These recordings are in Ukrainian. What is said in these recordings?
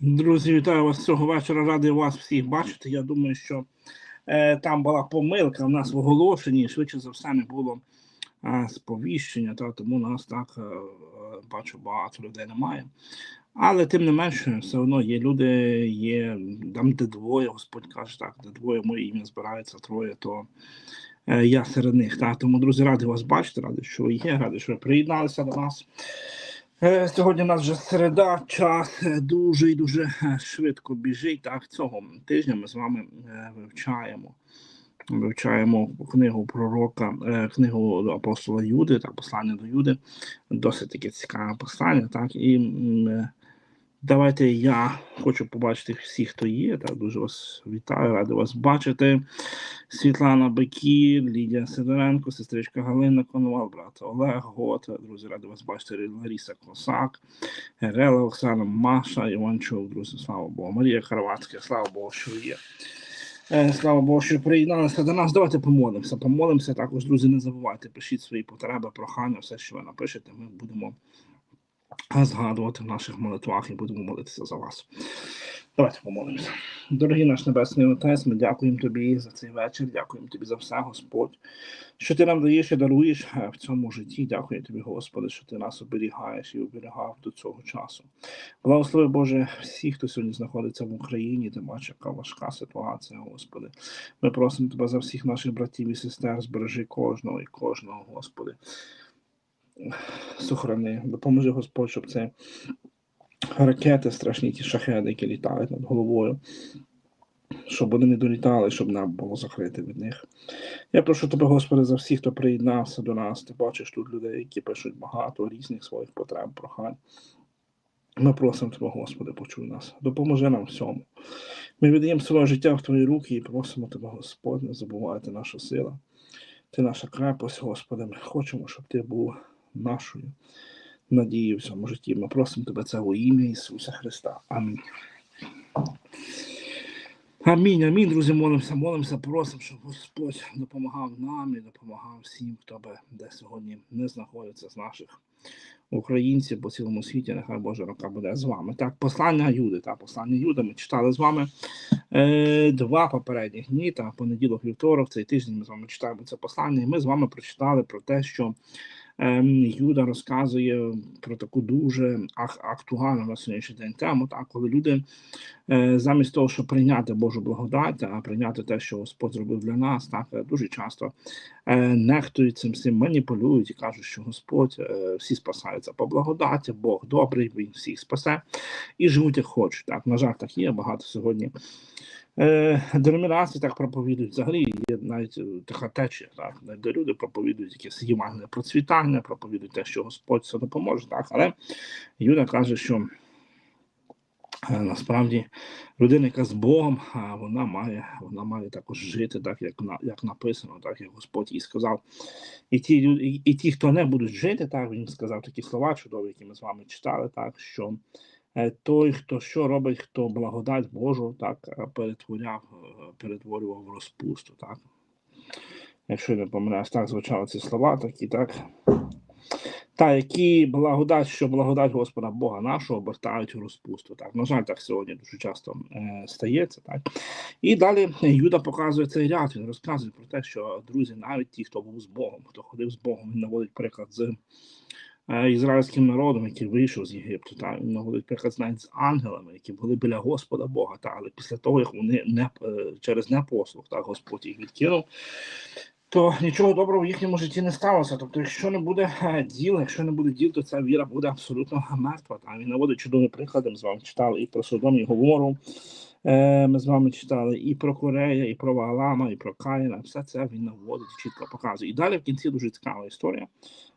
Друзі, вітаю вас цього вечора. Радий вас всіх бачити. Я думаю, що е, там була помилка в нас в оголошенні, швидше за все не було е, сповіщення, та, тому нас так е, бачу, багато людей немає. Але тим не менше, все одно є люди, є там, де двоє, Господь каже, так, де двоє моє ім'я збирається, троє, то е, я серед них. Та. Тому, друзі, радий вас бачити, радий, що ви є, радий, що ви приєдналися до нас. Е, Сьогодні у нас вже середа, час е, дуже і дуже е, швидко біжить. Так, цього тижня ми з вами вивчаємо. Вивчаємо книгу пророка, книгу апостола Юди, так, послання до Юди. Досить таке цікаве послання. Так, і давайте я хочу побачити всіх, хто є. Так, дуже вас вітаю, радий вас бачити. Світлана Бекір, Лідія Сидоренко, сестричка Галина Конвал, брат Олег Гот, друзі, радий вас бачити, Лариса Косак, Герела Оксана, Маша, Іванчук, друзі, слава Богу, Марія Харватська, слава Богу, що є. Е, Слава Богу, що приєдналися до нас. Давайте помолимося. Помолимося також, друзі, не забувайте, пишіть свої потреби, прохання, все, що ви напишете, ми будемо згадувати в наших молитвах і будемо молитися за вас. Давайте помолимося. Дорогий наш Небесний Отець, ми дякуємо Тобі за цей вечір, дякуємо Тобі за все, Господь, що Ти нам даєш і даруєш е, в цьому житті. Дякую Тобі, Господи, що Ти нас оберігаєш і оберігав до цього часу. Благослови, Боже, всіх, хто сьогодні знаходиться в Україні, де бачиш, яка важка ситуація, Господи. Ми просимо Тебе за всіх наших братів і сестер, збережи кожного і кожного, Господи. Сохрани, допоможи Господь, щоб це ракети страшні, ті шахеди, які літають над головою, щоб вони не долітали, щоб нам було закрити від них. Я прошу тебе, Господи, за всіх, хто приєднався до нас. Ти бачиш тут людей, які пишуть багато різних своїх потреб, прохань. Ми просимо тебе, Господи, почуй нас. Допоможи нам всьому. Ми віддаємо своє життя в Твої руки і просимо тебе, Господь, не забувайте наша сила. Ти наша крепость, Господи. Ми хочемо, щоб Ти був нашою надією в цьому житті. Ми просимо тебе це у ім'я Ісуса Христа. Амінь. Амінь, амінь, друзі, молимося, молимося, просимо, щоб Господь допомагав нам і допомагав всім, хто би де сьогодні не знаходиться з наших українців по цілому світі. Нехай Божа рука буде з вами. Так, послання Юди, так, послання Юди. Ми читали з вами е, два попередніх дні, та понеділок, вівторок, цей тиждень ми з вами читаємо це послання. І ми з вами прочитали про те, що Юда розказує про таку дуже актуальну на сьогоднішній день тему, так, коли люди е, замість того, щоб прийняти Божу благодать, а прийняти те, що Господь зробив для нас, так е, дуже часто е, нехтують цим всім, маніпулюють і кажуть, що Господь всі спасаються по благодаті, Бог добрий, Він всіх спасе і живуть як хочуть. Так, на жаль, так є багато сьогодні. Е, деномінації так проповідують. Взагалі є навіть е, така течія, так, де люди проповідують якесь євангеліє процвітання, проповідують те, що Господь все допоможе. Так, але Юда каже, що Е, Насправді, людина, яка з Богом, вона має, вона має також жити, так як на як написано, так як Господь їй сказав. І ті і, і ті, хто не будуть жити, так він сказав такі слова чудові, які ми з вами читали, так що той, хто що робить, хто благодать Божу, так е, перетворяв, е, перетворював розпусту, так. Якщо я не помиляюсь, так звучали ці слова, такі так. Та які благодать, що благодать Господа Бога нашого обертають у розпусту. Так, на жаль, так сьогодні дуже часто е, стається. Так і далі Юда показує цей ряд. Він розказує про те, що друзі, навіть ті, хто був з Богом, хто ходив з Богом, він наводить приклад з е, ізраїльським народом, який вийшов з Єгипту. Та він навіть з ангелами, які були біля Господа Бога. Та але після того, як вони не е, через непослух, так Господь їх відкинув то нічого доброго в їхньому житті не сталося. Тобто, якщо не буде е, діл, якщо не буде діл, то ця віра буде абсолютно мертва. Там він наводить чудові приклади. Ми з вами читали і про Содом, і Гомору. Е, Ми з вами читали і про Корея, і про Ваалама, і про Каїна. Все це він наводить чітко показує. І далі в кінці дуже цікава історія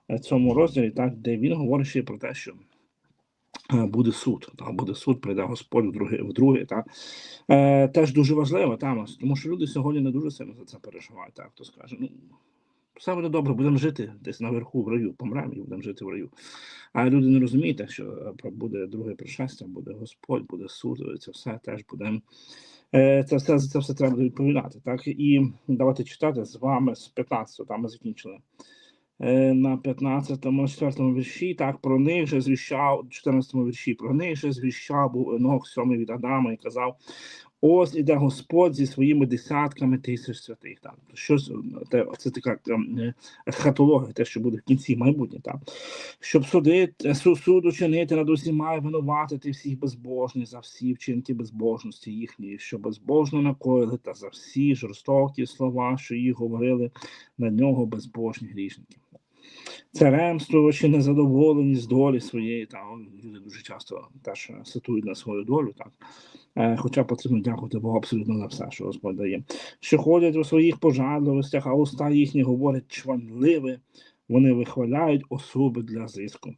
е, в цьому розділі, так де він говорить ще про те, що. е, Буде суд, та буде суд, прийде Господь вдруге, вдруге. Та. Е, теж дуже важливо, там, тому що люди сьогодні не дуже сильно за це переживають. Так, хто скаже, ну все буде добре, будемо жити десь наверху в раю, помремо і будемо жити в раю. А люди не розуміють, що е, буде друге пришестя, буде Господь, буде суд, це все теж буде. Е, Це все, це все треба відповідати. Так? І давайте читати з вами з 15-го, там ми закінчили. Е, На 15 му 4 вірші, так, про них же звіщав, 14 вірші, про них же звіщав був Енох, сьомий від Адама, і казав, ось іде Господь зі своїми десятками тисяч святих. Так. Що ж, те, це така е, есхатологія, те, що буде в кінці майбутнє, так. Щоб судити, су- суд учинити над усіма і винуватити всіх безбожних за всі вчинки безбожності їхньої, що безбожно накоїли, та за всі жорстокі слова, що їх говорили на нього безбожні грішники. Царемствувачи незадоволені з долі своєї, та он, люди дуже часто теж ситують на свою долю, так. Е, Хоча потрібно дякувати Богу абсолютно за все, що Господь дає. Що ходять у своїх пожадливостях, а уста їхні говорять чванливе, вони вихваляють особи для зиску.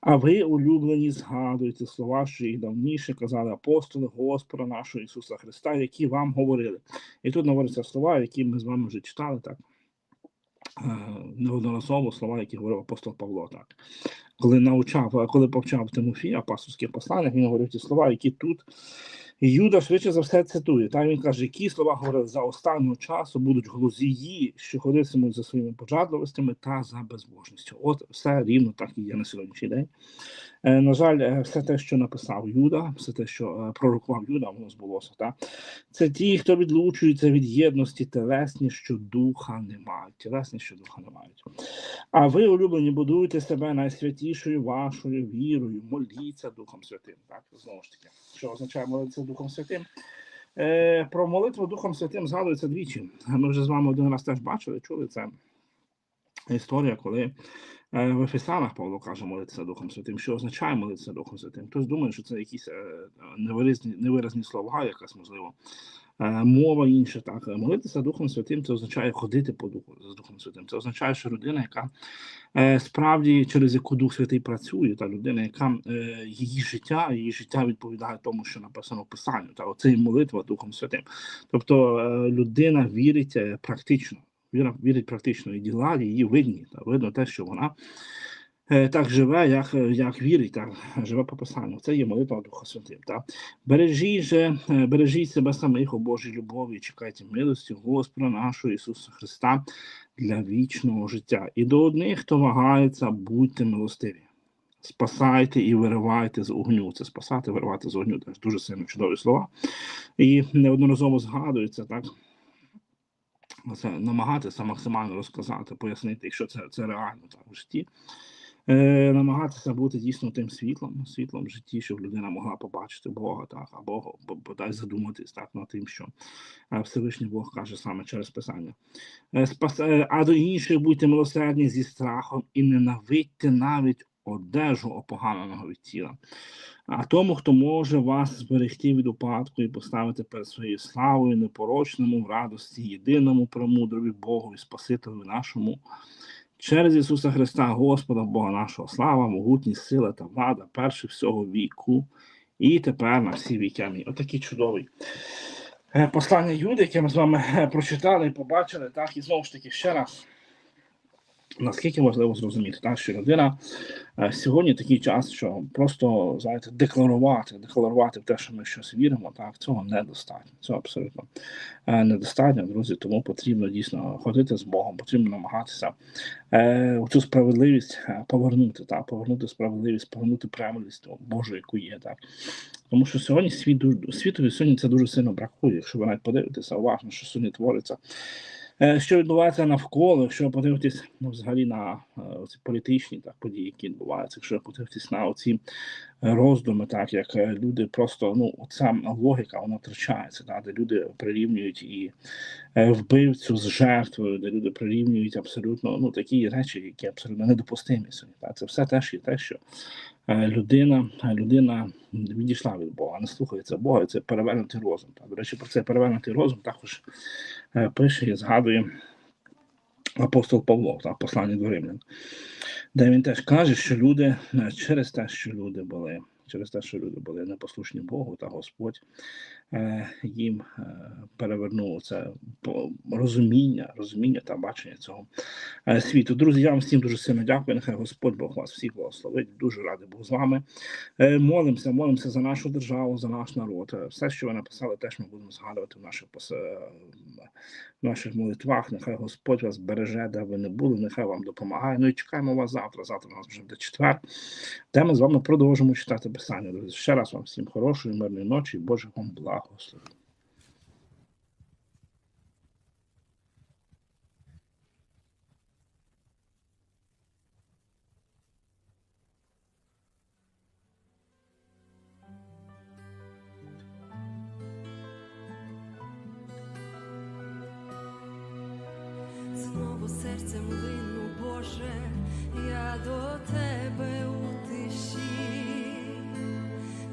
А ви, улюблені, згадуєте слова, що їх давніше казали апостоли Господа нашого Ісуса Христа, які вам говорили. І тут говоряться слова, які ми з вами вже читали, так. Е, Неодноразово слова, які говорив апостол Павло, так. Коли навчав, коли повчав Тимофія апостольських посланнях, він говорив ті слова, які тут Юда швидше за все цитує. Та він каже, які слова говорить за останнього часу будуть глузії, що ходитимуть за своїми пожадливостями та за безбожністю. От все рівно так і є на сьогоднішній день. Е, на жаль, е, все те, що написав Юда, все те, що е, пророкував Юда, воно збулося. Та? Це ті, хто відлучується від єдності телесні, що духа не мають. Тілесні, що духа не мають. А ви, улюблені, будуєте себе найсвятішою вашою вірою, моліться Духом Святим. Так, знову ж таки, що означає молитися Духом Святим? Е, про молитву Духом Святим згадується двічі. Ми вже з вами один раз теж бачили, чули це. Історія, коли в Ефесанах Павло каже молитися Духом Святим. Що означає молитися Духом Святим? Хтось думає, що це якісь е, невиразні, невиразні слова, якась можливо. е, Мова інша, так молитися Духом Святим це означає ходити по Духу з Духом Святим. Це означає, що людина, яка е, справді через яку Дух Святий працює, та людина, яка е, її життя, її життя відповідає тому, що написано в Писанню. Та оце і молитва Духом Святим. Тобто е, людина вірить е, практично. Віра вірить практично і діла її видні. Та видно те, що вона е, так живе, як, як вірить, так живе по Писанню. Це є молитва Духа Святим. Та бережіть же, е, бережіть себе самих у Божій любові, чекайте милості Господа нашого Ісуса Христа для вічного життя. І до одних, хто вагається, будьте милостиві. Спасайте і виривайте з огню. Це спасати, виривати з огню. Теж дуже сильно чудові слова. І неодноразово згадується так. Це намагатися максимально розказати, пояснити, якщо це, це реально так в житті. Е, намагатися бути дійсно тим світлом, світлом в житті, щоб людина могла побачити Бога, так, або бо- бодай задуматись так над тим, що е, Всевишній Бог каже саме через Писання. Е, спас, е, а до інших будьте милосердні зі страхом і ненавидьте навіть одежу опоганеного від тіла. А тому, хто може вас зберегти від упадку і поставити перед своєю славою, непорочному, в радості, єдиному премудрові Богу і Спасителю нашому, через Ісуса Христа, Господа, Бога нашого, слава, могутність, сила та влада, перших всього віку і тепер на всі віки. Амінь. Отакий чудовий е, послання Юди, яке ми з вами е, прочитали і побачили. Так, і знову ж таки ще раз. Наскільки важливо зрозуміти, так, що людина е, сьогодні такий час, що просто знаєте, декларувати, декларувати в те, що ми щось віримо, так цього недостатньо. Цього абсолютно е, недостатньо, друзі. Тому потрібно дійсно ходити з Богом, потрібно намагатися е, цю справедливість е, повернути, так, повернути справедливість, повернути правильність Божу, яку є, так. Тому що сьогодні світ світові сьогодні це дуже сильно бракує. Якщо ви навіть подивитеся уважно, що сьогодні твориться. Е, Що відбувається навколо, якщо ви подивитесь ну, взагалі на е, ці політичні так, події, які відбуваються, якщо ви подивитесь на оці роздуми, так як е, люди просто ну ця логіка вона втрачається, да, де люди прирівнюють і вбивцю з жертвою, де люди прирівнюють абсолютно ну такі речі, які абсолютно недопустимі сьогодні. Так, це все теж є те, що людина, людина відійшла від Бога, не слухається Бога, це перевернутий розум. Так. До речі, про цей перевернутий розум також пише і згадує апостол Павло, та послання до Римлян, де він теж каже, що люди е, через те, що люди були, через те, що люди були непослушні Богу, та Господь е, їм е, перевернув це розуміння, розуміння та бачення цього е, світу. Друзі, я вам всім дуже сильно дякую. Нехай Господь Бог вас всіх благословить. Дуже радий був з вами. Е, Молимося, молимося за нашу державу, за наш народ. Е, Все, що ви написали, теж ми будемо згадувати в наших пос- е, в наших молитвах. Нехай Господь вас береже, де ви не були, нехай вам допомагає. Ну і чекаємо вас завтра. Завтра у нас вже буде четвер, де ми з вами продовжимо читати писання. Друзі, ще раз вам всім хорошої, мирної ночі і Божих вам благословень. Знову серцем лину, Боже, я до тебе у тиші,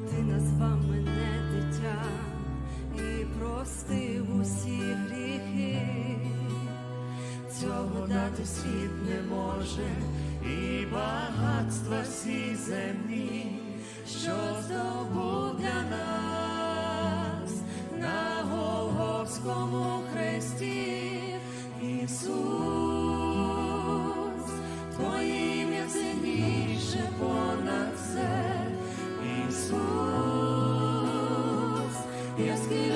ти назвав мене дитя простив усі гріхи, цього дати світ не може, і багатства всі земні, що здобув для нас на Голгофському хресті. Ісус, Твоє ім'я сильніше понад все, Ісус, я схилюсь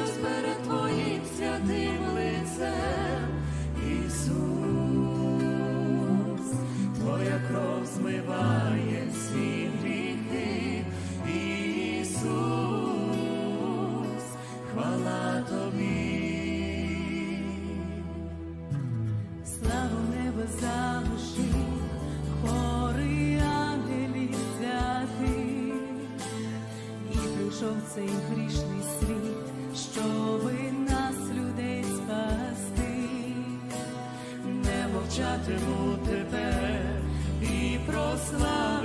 прийшов цей грішний світ, щоби нас, людей, спасти, не мовчатиму тебе і прославлю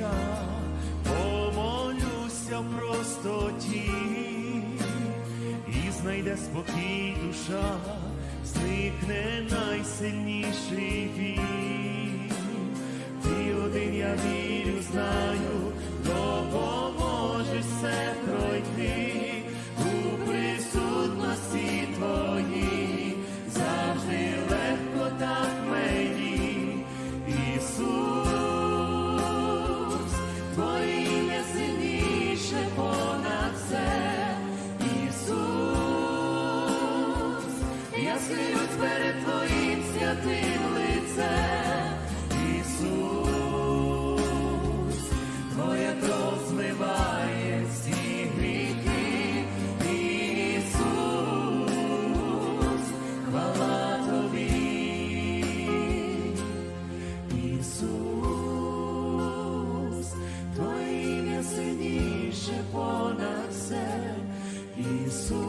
я помолюся в простоті, і знайде спокій душа, зникне найсильніший біль. Ти один я вірю, знаю, Ісус,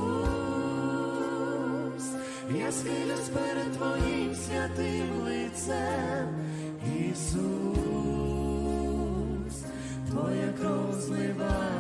я схилюсь перед Твоїм святим лицем, Ісус, Твоя кров злива